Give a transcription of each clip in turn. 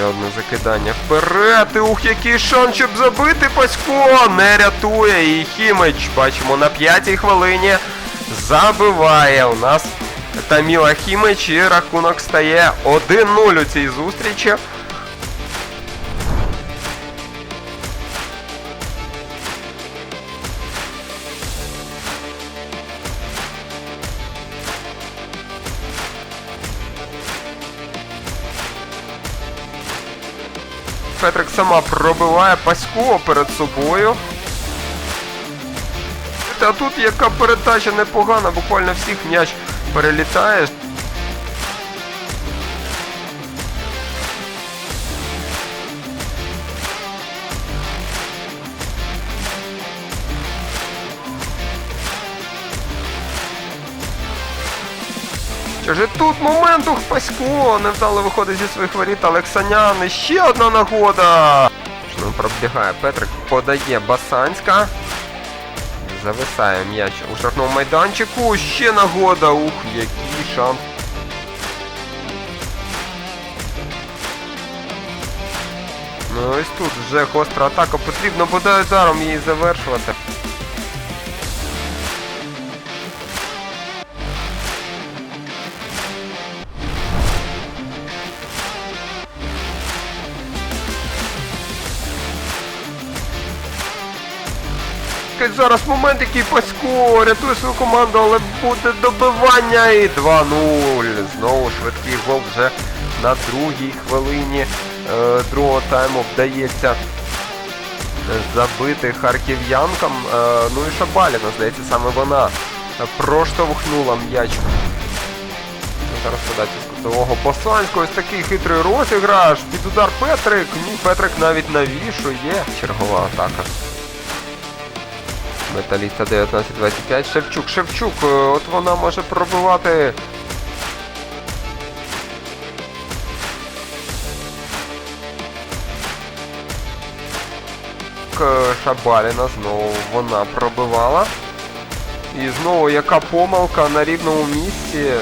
Ще одне закидання вперед. Ух, який шанс, щоб забити Пасько. Не рятує. І Хімич, бачимо, на п'ятій хвилині забиває у нас Таміла Хімич. І рахунок стає 1-0 у цій зустрічі. Петрик сама пробиває Пасько перед собою. Та тут яка передача непогана, буквально всіх м'яч перелітає. І тут момент ух Пасько невдало виходить зі своїх воріт Олексанян. Ще одна нагода. Ну, пробігає Петрик, подає Басанська. Зависає м'яч у штрафному майданчику. Ще нагода. Ух, який шанс. Ну ось тут вже гостра атака. Потрібно буде ударом її завершувати. Ось Зараз момент, який Пасько рятує свою команду, але буде добивання і 2-0. Знову швидкий гол вже на другій хвилині е, другого тайму вдається забити харків'янкам. Е, ну і Шабаліна, здається, саме вона проштовхнула м'яч. Ну, Зараз подача з кутового Посланського. Ось такий хитрий розіграш. Під удар Петрик. Ні, Петрик навіть навішує. Чергова атака. Металіста 19-25. Шевчук, Шевчук, е, от вона може пробивати. Шабаліна знову вона пробивала. І знову яка помилка на рівному місці.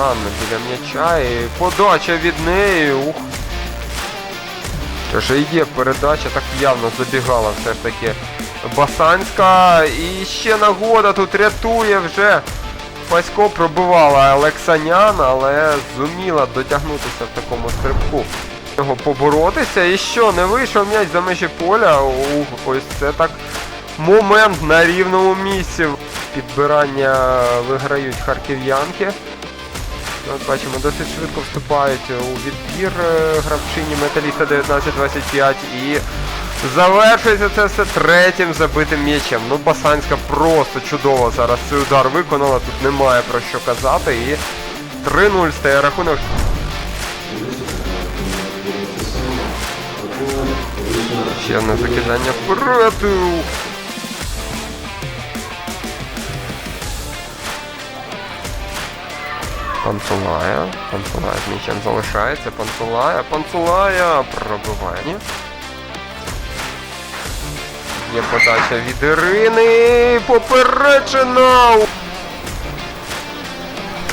Анна біля м'яча і подача від неї. Ух. І є передача, так явно забігала все ж таки Басанська. І ще нагода тут рятує вже. Пасько пробивала Олексанян, але зуміла дотягнутися в такому стрибку. Його поборотися. І що, не вийшов м'яч за межі поля. Ух, ось це так момент на рівному місці. Підбирання виграють харків'янки. От бачимо, досить швидко вступають у відбір е, гравчині Металіста 19-25 і завершується це все третім забитим м'ячем. Ну, Басанська просто чудово зараз цей удар виконала, тут немає про що казати. І 3-0 стає рахунок. Ще одне закидання вперед. Панцулая. Панцулая з м'ячем залишається. Панцулая. Панцулая. Пробиває. Ні? Є подача від Ірини. Попереджена.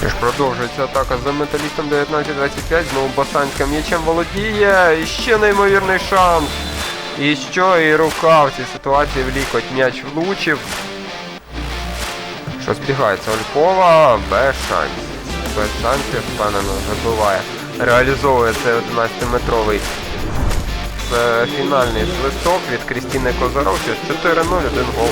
І ж продовжується атака за металістом 19-25. Знову Басанська м'ячем володіє. І ще неймовірний шанс. І що? І рука в цій ситуації в лікоть м'яч влучив. Що збігається Олькова без шансів. Без шансів впевнено забиває. Реалізовує цей 11-метровий е, фінальний свисток від Крістіни Козаров. Що 4-0, один гол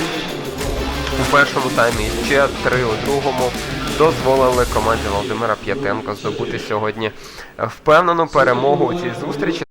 у першому таймі ще 3 у другому дозволили команді Володимира П'ятенко здобути сьогодні впевнену перемогу у цій зустрічі.